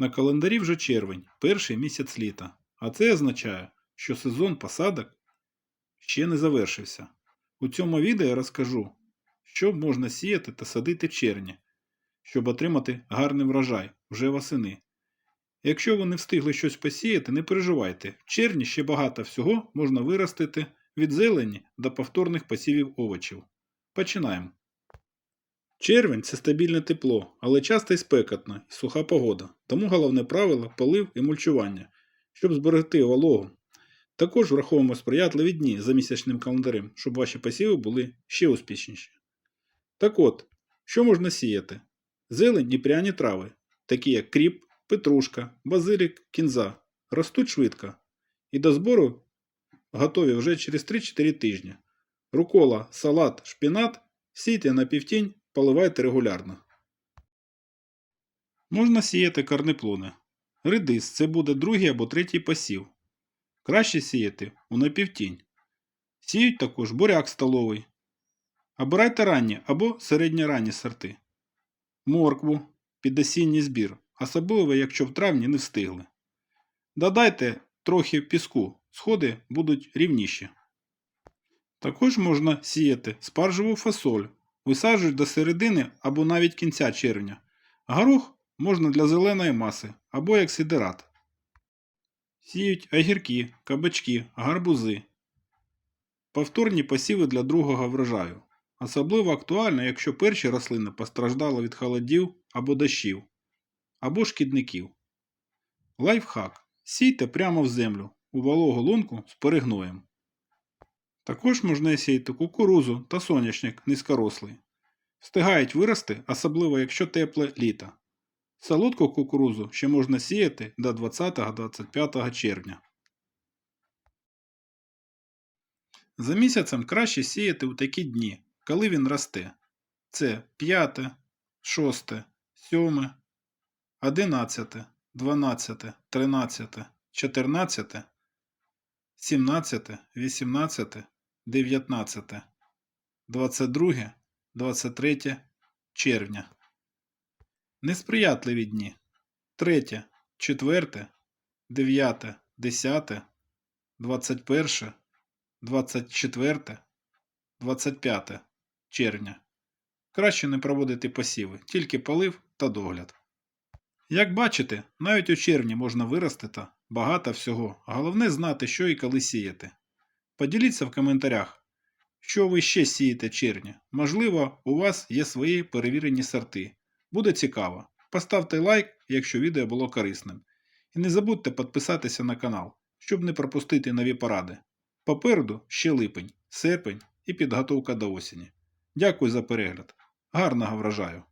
На календарі вже червень, перший місяць літа, а це означає, що сезон посадок ще не завершився. У цьому відео я розкажу, що можна сіяти та садити в червні, щоб отримати гарний врожай вже восени. Якщо ви не встигли щось посіяти, не переживайте. В червні ще багато всього можна виростити від зелені до повторних посівів овочів. Починаємо. Червень це стабільне тепло, але часто і спекотна і суха погода. Тому головне правило полив і мульчування, щоб зберегти вологу. Також враховуємо сприятливі дні за місячним календарем, щоб ваші посіви були ще успішніші. Так от, що можна сіяти? Зелень і пряні трави, такі як кріп, петрушка, базилік, кінза, ростуть швидко. І до збору готові вже через 3-4 тижні. Рукола, салат, шпінат сійте на півтінь, поливайте регулярно. Можна сіяти корнеплони. Редис це буде другий або третій посів. Краще сіяти у напівтінь. Сіють також буряк столовий. Обирайте ранні або середньоранні сорти. Моркву під осінній збір, особливо якщо в травні не встигли. Додайте трохи піску, сходи будуть рівніші. Також можна сіяти спаржеву фасоль, висаджують до середини або навіть кінця червня. Горох можна для зеленої маси або як сидерат. Сіють огірки, кабачки, гарбузи. Повторні посіви для другого врожаю. Особливо актуально, якщо перші рослини постраждали від холодів або дощів, або шкідників. Лайфхак. Сійте прямо в землю у вологу лунку з перегноєм. Також можна сіяти кукурузу та соняшник низькорослий. Встигають вирости, особливо якщо тепле літо. Солодку кукурузу ще можна сіяти до 20-25 червня. За місяцем краще сіяти у такі дні, коли він росте. Це 5, 6, 7, 11, 12, 13, 14, 17, 18, 19, 22, 23 червня. Несприятливі дні. 3, 4, 9, 10, 21, 24, 25 червня. Краще не проводити посіви, тільки полив та догляд. Як бачите, навіть у червні можна виростити багато всього, головне знати, що і коли сіяти. Поділіться в коментарях, що ви ще сієте в червні. Можливо, у вас є свої перевірені сорти. Буде цікаво. Поставте лайк, якщо відео було корисним. І не забудьте підписатися на канал, щоб не пропустити нові поради. Попереду ще липень, серпень і підготовка до осені. Дякую за перегляд. Гарного врожаю!